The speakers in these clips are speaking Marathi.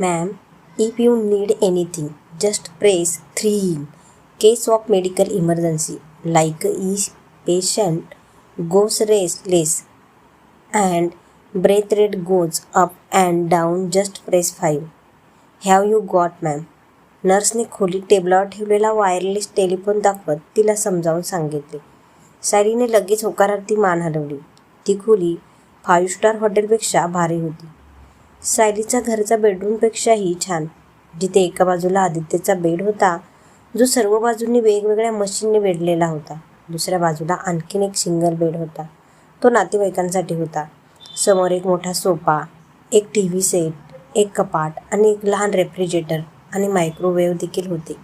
Ma'am if you need anything just press three in case of medical emergency like E patient goes restless and breath rate goes up and down just press five have you got ma'am नर्सने खोली टेबलावर ठेवलेला वायरलेस टेलिफोन दाखवत तिला समजावून सांगितले. सायरीने लगेच होकारार्थी मान हलवली. ती खोली फाईव्ह स्टार हॉटेलपेक्षा भारी होती. सायलीचा घरचा बेडरूमपेक्षाही छान. जिथे एका बाजूला आदित्यचा बेड होता जो सर्व बाजूंनी वेगवेगळ्या मशीनने वेढलेला होता. दुसऱ्या बाजूला आणखीन एक सिंगल बेड होता. तो नातेवाईकांसाठी होता. समोर एक मोठा सोफा एक टी व्ही सेट एक कपाट आणि एक लहान रेफ्रिजरेटर आणि मायक्रोवेव्ह देखील होते.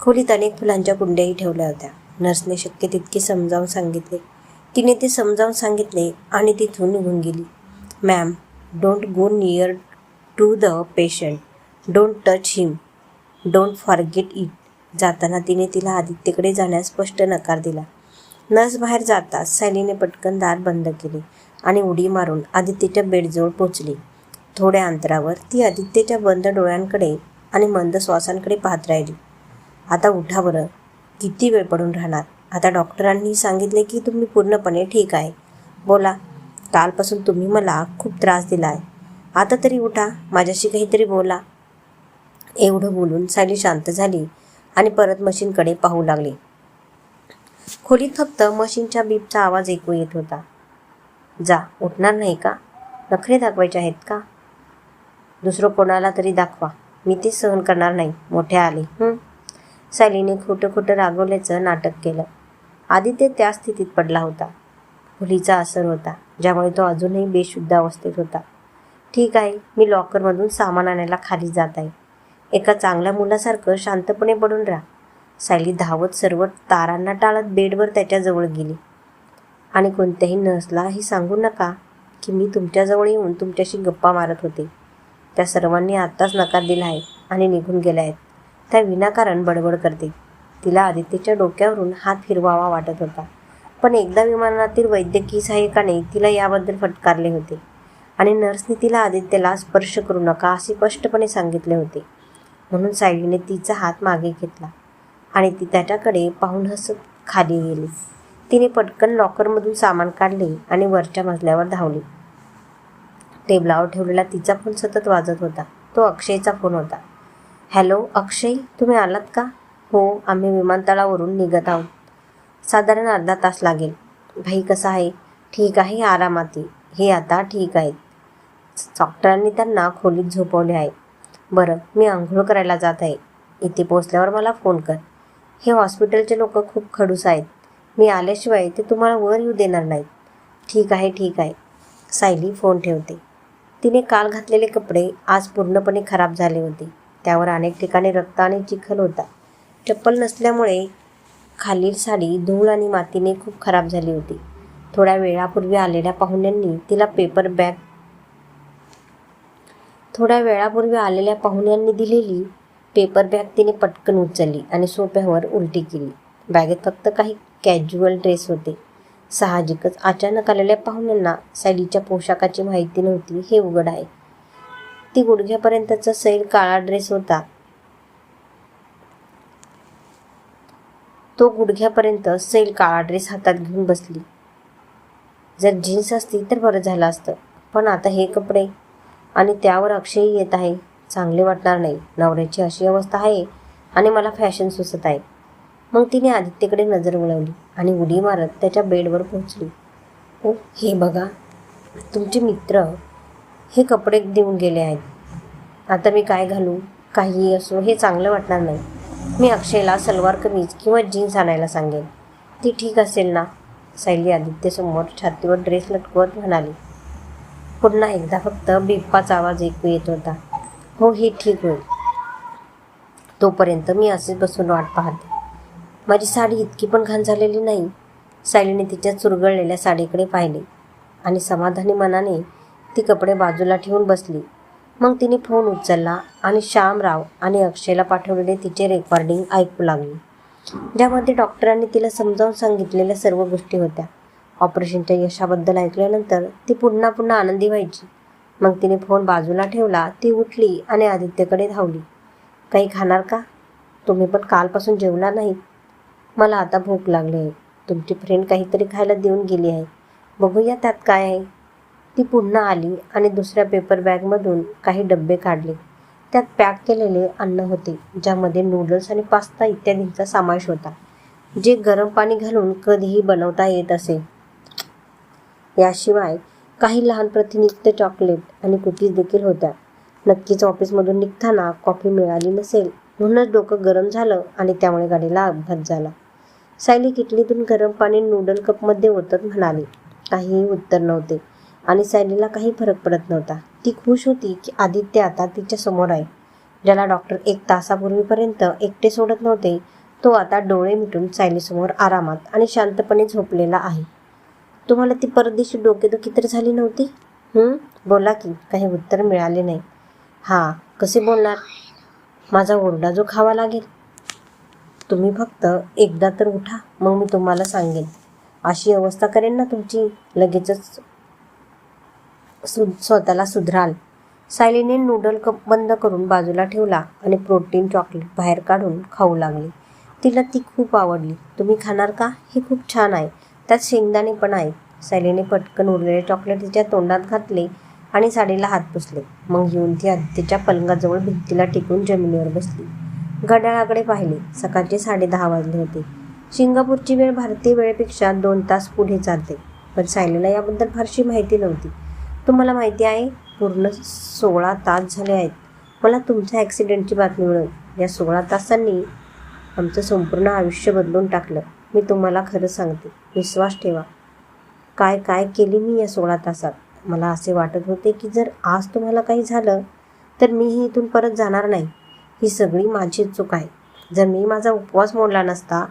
खोलीत अनेक फुलांच्या कुंड्याही ठेवल्या होत्या. नर्सने शक्य तितके समजावून सांगितले. तिने ते समजावून सांगितले आणि तिथून निघून गेली. Ma'am don't go near to the patient don't touch him don't forget it जाताना तिने तिला आदित्यकडे जाण्यास स्पष्ट नकार दिला. नर्स बाहेर जाताच सॅलीने पटकन दार बंद केले आणि उडी मारून आदित्यच्या बेडजवळ पोचली थोड्या अंतरावर ती आदित्यच्या बंद डोळ्यांकडे आणि मंद श्वासांकडे पाहत राहिली. आता उठा बरं. किती वेळ पडून राहणार? आता डॉक्टरांनी सांगितले की तुम्ही पूर्णपणे ठीक आहे. बोला. कालपासून तुम्ही मला खूप त्रास दिला आहे आता तरी उठा माझ्याशी काहीतरी बोला. एवढं बोलून सायली शांत झाली आणि परत मशीनकडे पाहू लागली. खोलीत फक्त मशीनच्या बीपचा आवाज ऐकू येत होता. जा उठणार नाही का? नखरे दाखवायचे आहेत का? दुसरं कोणाला तरी दाखवा. मी ते सहन करणार नाही मोठे आले. हं? सायलीने खोटं खोटं रागवल्याचं नाटक केलं. आदित्य त्या स्थितीत पडला होता. मुलीचा असर होता ज्यामुळे तो अजूनही बेशुद्ध अवस्थेत होता. ठीक आहे मी लॉकरमधून सामान आणायला खाली जात आहे. एका चांगल्या मुलासारखं शांतपणे पडून राहा. सायली धावत सर्व तारांना टाळत बेडवर त्याच्याजवळ गेली. आणि कोणत्याही नर्सला हे सांगू नका की मी तुमच्याजवळ येऊन तुमच्याशी गप्पा मारत होते. त्या सर्वांनी आत्ताच नकार दिला आहे आणि निघून गेल्या आहेत. त्या विनाकारण बडबड करते. तिला आदित्यच्या डोक्यावरून हात फिरवावा वाटत होता. पण एकदा विमानातील वैद्यकीय सहाय्यकाने तिला याबद्दल फटकारले होते. आणि नर्सने तिला आदित्यला स्पर्श करू नका असे स्पष्टपणे सांगितले होते. म्हणून सायलीने तिचा हात मागे घेतला आणि ती त्याच्याकडे पाहून हसत खाली गेली. तिने पटकन लॉकरमधून सामान काढले आणि वरच्या मजल्यावर धावली. टेबलावर ठेवलेला तिचा फोन सतत वाजत होता. तो अक्षयचा फोन होता. हॅलो अक्षय तुम्ही आलात का? हो आम्ही विमानतळावरून निघत आहोत. साधारण अर्धा तास लागेल. भाई कसा आहे? ठीक आहे आरामात हे आता ठीक आहेत डॉक्टरांनी त्यांना खोलीत झोपवले आहे. बरं मी आंघोळ करायला जात आहे. इथे पोचल्यावर मला फोन कर. हे हॉस्पिटलचे लोक खूप खडूस आहेत. मी आल्याशिवाय ते तुम्हाला वर येऊ देणार नाहीत. ठीक आहे ठीक आहे. सायली फोन ठेवते. तिने काल घातलेले कपडे आज पूर्णपणे खराब झाले होते. त्यावर अनेक ठिकाणी रक्त आणि चिखल होता. चप्पल नसल्यामुळे खालील साडी धूळ आणि मातीने खूप खराब झाली होती. थोड्या वेळापूर्वी आलेल्या पाहुण्यांनी तिला पेपर बॅग थोड्या वेळापूर्वी आलेल्या पाहुण्यांनी दिलेली पेपर बॅग तिने पटकन उचलली आणि सोप्यावर उलटी केली. बॅगेत फक्त काही कॅज्युअल ड्रेस होते. साहजिकच अचानक आलेल्या पाहुण्यांना साडीच्या पोशाखाची माहिती नव्हती हे उघड आहे. ती गुडघ्यापर्यंतचा सैल काळा ड्रेस होता. तो गुडघ्यापर्यंत सैल काळा ड्रेस हातात घेऊन बसली. जर जीन्स असती तर बरं झालं असतं पण आता हे कपडे आणि त्यावर अक्षयही येत आहे चांगले वाटणार नाही. नवऱ्याची अशी अवस्था आहे आणि मला फॅशन सुचत आहे. मग तिने आदित्यकडे नजर वळवली आणि उडी मारत त्याच्या बेडवर पोहोचली. ओ हे बघा तुमचे मित्र हे कपडे देऊन गेले आहेत. आता मी काय घालू काहीही असो हे चांगलं वाटणार नाही. मी अक्षयला सलवार कमीज किंवा जीन्स आणायला सांगेन. ती ठीक असेल ना? सायली आदित्यसमोर छातीवर ड्रेस लटकवत म्हणाली. पुन्हा एकदा फक्त बिप्पाचा आवाज ऐकू येत होता. हो हे ठीक होईल. तोपर्यंत मी असेच बसून वाट पाहते. माझी साडी इतकी पण घाण झालेली नाही. सायलीने तिच्या चुरगळलेल्या साडीकडे पाहिले आणि समाधानी मनाने ती कपडे बाजूला ठेवून बसली. मग तिने फोन उचलला आणि श्यामराव आणि अक्षयला पाठवलेले तिचे रेकॉर्डिंग ऐकू लागली. ज्यामध्ये डॉक्टरांनी तिला समजावून सांगितलेल्या सर्व गोष्टी होत्या. ऑपरेशनच्या यशाबद्दल ऐकल्यानंतर ती पुन्हा पुन्हा आनंदी व्हायची. मग तिने फोन बाजूला ठेवला ती उठली आणि आदित्यकडे धावली. काही खाणार का? तुम्ही पण कालपासून जेवला नाही. मला आता भूक लागली आहे. तुमची फ्रेंड काहीतरी खायला देऊन गेली आहे. बघूया त्यात काय आहे. ती पुन्हा आली आणि दुसऱ्या पेपर बॅगमधून काही डब्बे काढले. त्यात पॅक केलेले अन्न होते ज्यामध्ये नूडल्स आणि पास्ता इत्यादींचा समावेश होता जे गरम पाणी घालून कधीही बनवता येत असे. याशिवाय काही लहान प्रतिनियुक्त चॉकलेट आणि कुकीज देखील होत्या. नक्कीच ऑफिसमधून निघताना कॉफी मिळाली नसेल म्हणूनच डोकं गरम झालं आणि त्यामुळे गाडीला अपघात झाला. सायली किटलीतून गरम पाणी नूडल कपमध्ये ओतत म्हणाली. काहीही उत्तर नव्हते. आणि सायलीला काही फरक पडत नव्हता. ती खुश होती की आदित्य आता तिच्या समोर आहे. ज्याला डॉक्टर एक तासापूर्वीपर्यंत एकटे सोडत नव्हते तो आता डोळे मिटून सायलीसमोर आरामात आणि शांतपणे झोपलेला आहे. तुम्हाला ती परदेशी डोकेदुखी तर झाली नव्हती? बोला की काही उत्तर मिळाले नाही. हां कसे बोलणार? माझा ओरडा जो खावा लागेल. तुम्ही फक्त एकदा तर उठा मग मी तुम्हाला सांगेन. अशी अवस्था करेन ना तुमची. लगेचच सु स्वतःला सुधराल. सायलीने नूडल कप बंद करून बाजूला ठेवला आणि प्रोटीन चॉकलेट बाहेर काढून खाऊ लागली. तिला ती खूप आवडली. तुम्ही खाणार का? हे खूप छान आहे. त्यात शेंगदाणे पण आहे सायलीने पटकन उरलेले चॉकलेट तिच्या तोंडात घातले आणि साडीला हात पुसले. मग येऊन ती आदित्यच्या पलंगाजवळ भिंतीला टिकून जमिनीवर बसली. घड्याळाकडे पाहिले. सकाळचे साडेदहा वाजले होते. सिंगापूरची वेळ भारतीय वेळेपेक्षा दोन तास पुढे चालते. पण सायलीला याबद्दल फारशी माहिती नव्हती. तुम्हाला माहिती आहे पूर्ण सोळा तास झाले आहेत. मला तुमच्या ॲक्सिडेंटची बातमी मिळून या सोळा तासांनी आमचं संपूर्ण आयुष्य बदलून टाकलं. मी तुम्हाला खरं सांगते विश्वास ठेवा. काय काय केली मी या सोळा तासात? मला असे वाटत होते की जर आज तुम्हाला काही झालं तर मीही इथून परत जाणार नाही. ही सगळी माझी चूक आहे. जर मी माझा उपवास मोडला नसता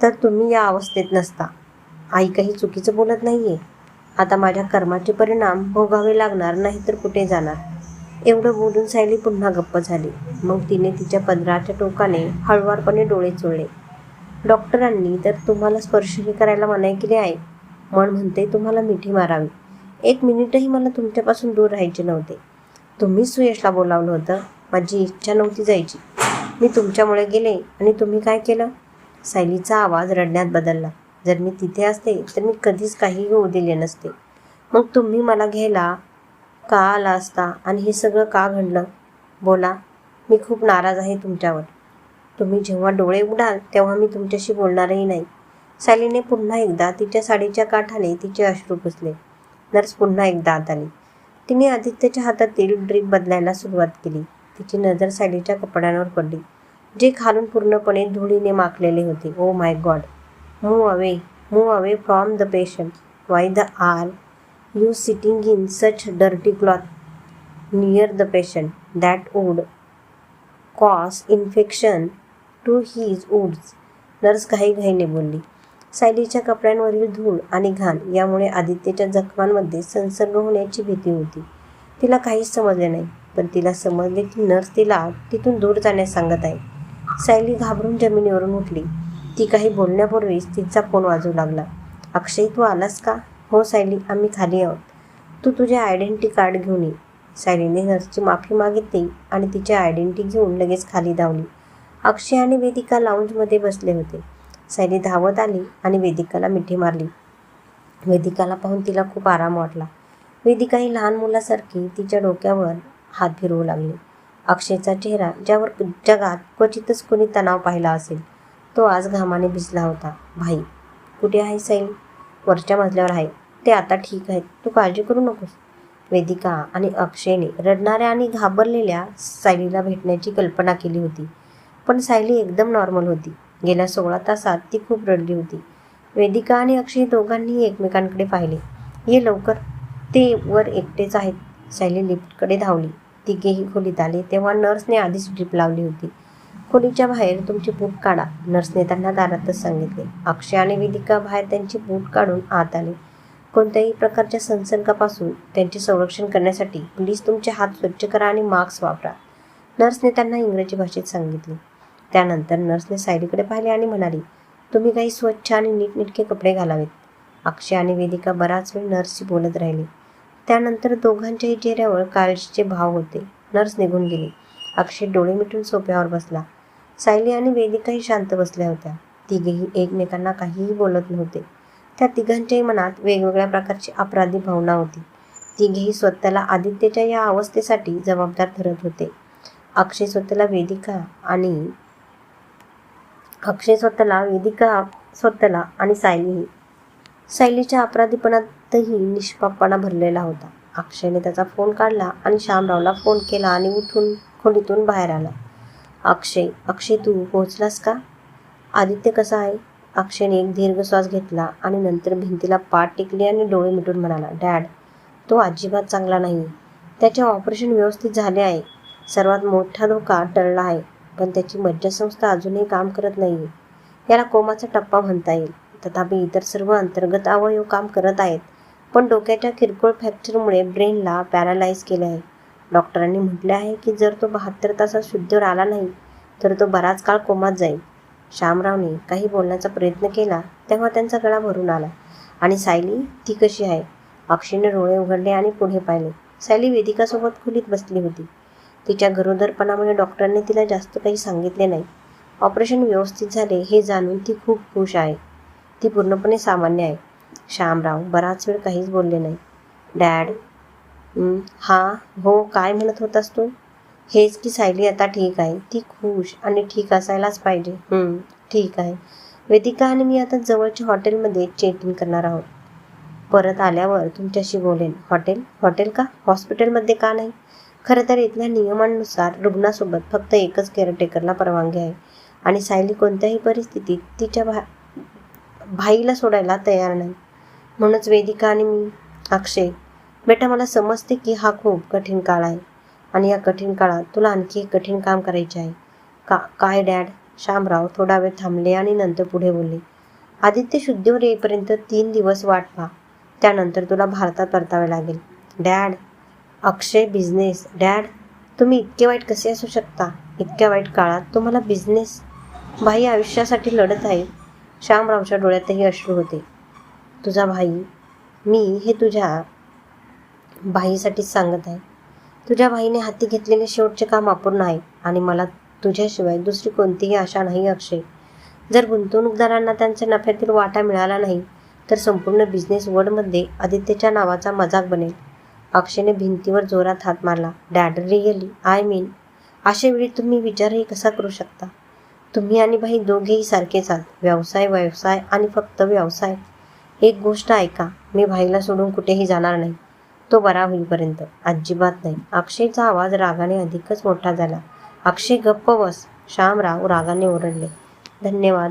तर तुम्ही या अवस्थेत नसता. आई काही चुकीचं बोलत नाही आहे आता माझ्या कर्माचे परिणाम भोगावे लागणार नाही तर कुठे जाणार? एवढं बोलून सायली पुन्हा गप्प झाली. मग तिने तिच्या पदराच्या टोकाने हळुवारपणे डोळे चोळले. डॉक्टरांनी तर तुम्हाला स्पर्शही करायला मनाई केली आहे. मन म्हणते तुम्हाला मिठी मारावी. एक मिनिटही मला तुमच्यापासून दूर राहायचे नव्हते. तुम्हीच सुयशला बोलावलं होतं. माझी इच्छा नव्हती जायची. मी तुमच्यामुळे गेले आणि तुम्ही काय केलं? सायलीचा आवाज रडण्यात बदलला. जर मी तिथे असते तर मी कधीच काही होऊ दिले नसते. मग तुम्ही मला घ्यायला का आला असता आणि हे सगळं का घडलं? बोला मी खूप नाराज आहे तुमच्यावर. तुम्ही जेव्हा डोळे उघडाल तेव्हा मी तुमच्याशी बोलणारही नाही. सायलीने पुन्हा एकदा तिच्या साडीच्या काठाने तिचे अश्रू पुसले. नर्स पुन्हा एकदा आत आली. तिने आदित्यच्या हातातील ड्रीप बदलायला सुरुवात केली. तिची नजर सायलीच्या कपड्यांवर पडली. जे खालून पूर्णपणे धुळीने माखलेले होते. ओ my god move away move away from the patient why the are you sitting in such dirty cloth near the patient that would cause infection to his wounds nurse घाईघाईने बोलली सायलीच्या कपड्यांवरील धूळ आणि घाण यामुळे आदित्यच्या जखमांमध्ये संसर्ग होण्याची भीती होती. तिला काहीच समजले नाही पण तिला समजले की नर्स तिला तिथून दूर जाण्यास सांगत आहे. सायली घाबरून जमिनीवरून उठली. ती काही बोलण्यापूर्वीच तिचा फोन वाजू लागला. अक्षय तू आलास का? हो सायली आम्ही खाली आहोत. तू तुझे आयडेंटिटी कार्ड घेऊन ये. सायलीने नर्सची माफी मागितली आणि तिचे आयडेंटिटी घेऊन लगेच खाली धावली. अक्षय आणि वेदिका लाऊंजमध्ये बसले होते. सायली धावत आली आणि वेदिकाला मिठी मारली. वेदिकाला पाहून तिला खूप आराम वाटला. वेदिका ही लहान मुलासारखी तिच्या डोक्यावर हात फिरवू लागली. अक्षयचा चेहरा ज्यावर जगात क्वचितच कोणी तणाव पाहिला असेल. तो आज घामाने भिजला होता. भाई कुठे आहे साईल वरच्या मजल्यावर आहे. ते आता ठीक आहेत. तू काळजी करू नकोस. वेदिका आणि अक्षयने रडणाऱ्या आणि घाबरलेल्या सायलीला भेटण्याची कल्पना केली होती. पण सायली एकदम नॉर्मल होती. गेल्या सोळा तासात ती खूप रडली होती. वेदिका आणि अक्षय दोघांनीही एकमेकांकडे पाहिले. ये लवकर. ते वर एकटेच आहेत. सायली लिफ्टकडे धावली. तिघेही खोलीत आले तेव्हा नर्सने आधीच ड्रीप लावली होती. खोलीच्या बाहेर तुमची बूट काढा. नर्सने त्यांना दारातच सांगितले. अक्षय आणि वेदिका बाहेर त्यांची बूट काढून आत आले. कोणत्याही प्रकारच्या संसर्गापासून त्यांचे संरक्षण करण्यासाठी प्लीज तुमचे हात स्वच्छ करा आणि मास्क वापरा नर्सने त्यांना इंग्रजी भाषेत सांगितले. त्यानंतर नर्सने सायलीकडे पाहिले आणि म्हणाली तुम्ही काही स्वच्छ आणि नीटनेटके कपडे घालावेत. अक्षय आणि वेदिका बराच वेळ नर्सशी बोलत राहिले. त्यानंतर दोघांच्याही चेहऱ्यावर काळजीचे भाव होते. नर्स निघून गेली. अक्षय डोळे मिटून सोफ्यावर बसला. सायली आणि वेदिकाही शांत बसल्या होत्या. तिघेही एकमेकांना काहीही बोलत नव्हते. त्या तिघांच्याही मनात वेगवेगळ्या प्रकारची अपराधी भावना होती. तिघेही स्वतःला आदित्यच्या या अवस्थेसाठी जबाबदार ठरत होते. अक्षय स्वतःला वेदिका आणि अक्षय स्वतःला वेदिका स्वतःला आणि सायलीही सायलीच्या अपराधीपणातही निष्पापणा भरलेला होता. अक्षयने त्याचा फोन काढला आणि श्यामरावला फोन केला आणि उठून खोलीतून बाहेर आला. अक्षय अक्षय तू पोहोचलास का? आदित्य कसा आहे? अक्षयने एक दीर्घ श्वास घेतला आणि नंतर भिंतीला पाठ टेकली आणि डोळे मिटून म्हणाला डॅड तो अजिबात चांगला नाही. त्याचे ऑपरेशन व्यवस्थित झाले आहे. सर्वात मोठा धोका टळला आहे पण त्याची मज्जासंस्था अजूनही काम करत नाही याला कोमाचा टप्पा म्हणता येईल. तथापि इतर सर्व अंतर्गत अवयव काम करत आहेत पण डोक्याच्या किरकोळ फ्रॅक्चरमुळे ब्रेनला पॅरालाइज केले आहे. डॉक्टरांनी म्हटले आहे की जर तो बहात्तर तासात शुद्धीवर आला नाही तर तो बराच काळ कोमात जाईल. श्यामरावने काही बोलण्याचा प्रयत्न केला तेव्हा त्यांचा गळा भरून आला. आणि सायली ती कशी आहे? अक्षीने डोळे उघडले आणि पुढे पाहिले. सायली वेदिकासोबत खुलीत बसली होती. तिच्या गरोदरपणामुळे डॉक्टरांनी तिला जास्त काही सांगितले नाही. ऑपरेशन व्यवस्थित झाले हे जाणून ती खूप खुश आहे. ती पूर्णपणे सामान्य आहे. श्यामराव बराच वेळ काहीच बोलले नाही. डॅड हा हो काय म्हणत होतास तू? हेच की सायली आता ठीक आहे. ती खुश आणि ठीक असायलाच पाहिजे. ठीक आहे. वेदिका आणि मी आता जवळच्या हॉटेलमध्ये चेक इन करणार आहोत. परत आल्यावर तुमच्याशी बोलेन. हॉटेल? हॉटेल का? हॉस्पिटलमध्ये का नाही? खरं तर इथल्या नियमांनुसार रुग्णासोबत फक्त एकच केअरटेकरला परवानगी आहे. आणि सायली कोणत्याही परिस्थितीत तिच्या भा भाईला सोडायला तयार नाही. म्हणूनच वेदिका आणि मी अक्षय बेटा मला समजते की हा खूप कठीण काळ आहे आणि या कठीण काळात तुला आणखी एक कठीण काम करायचे आहे. का काय डॅड? श्यामराव थोडा वेळ थांबले आणि नंतर पुढे बोलले आदित्य शुद्धीवर येईपर्यंत तीन दिवस वाट पहा. त्यानंतर तुला भारतात परतावे लागेल. डॅड? अक्षय बिझनेस. डॅड तुम्ही इतके वाईट कसे असू शकता? इतक्या वाईट काळात तुम्हाला बिझनेस भाई आयुष्यासाठी लढत आहे. श्यामरावच्या डोळ्यातही अश्रू होते. तुझा भाई मी हे तुझ्या भाईसाठीच सांगत आहे. तुझ्या भाईने हाती घेतलेले शेवटचे काम अपूर्ण आहे आणि मला तुझ्याशिवाय दुसरी कोणतीही आशा नाही अक्षय. जर गुंतवणूकदारांना त्यांच्या नफ्यातील वाटा मिळाला नाही तर संपूर्ण बिझनेस वर्ल्डमध्ये आदित्यच्या नावाचा मजाक बनेल. अक्षयने भिंतीवर जोरात हात मारला. डॅड रिअली आय मीन अशा वेळी तुम्ही विचारही कसा करू शकता? तुम्ही आणि भाई दोघेही सारखेच आहात. व्यवसाय व्यवसाय आणि फक्त व्यवसाय. एक गोष्ट ऐका मी भाईला सोडून कुठेही जाणार नाही. तो बरा होईपर्यंत. अजिबात नाही. अक्षयचा आवाज रागाने अधिकच मोठा झाला. अक्षय गप्प बस. श्यामराव रागाने ओरडले. धन्यवाद.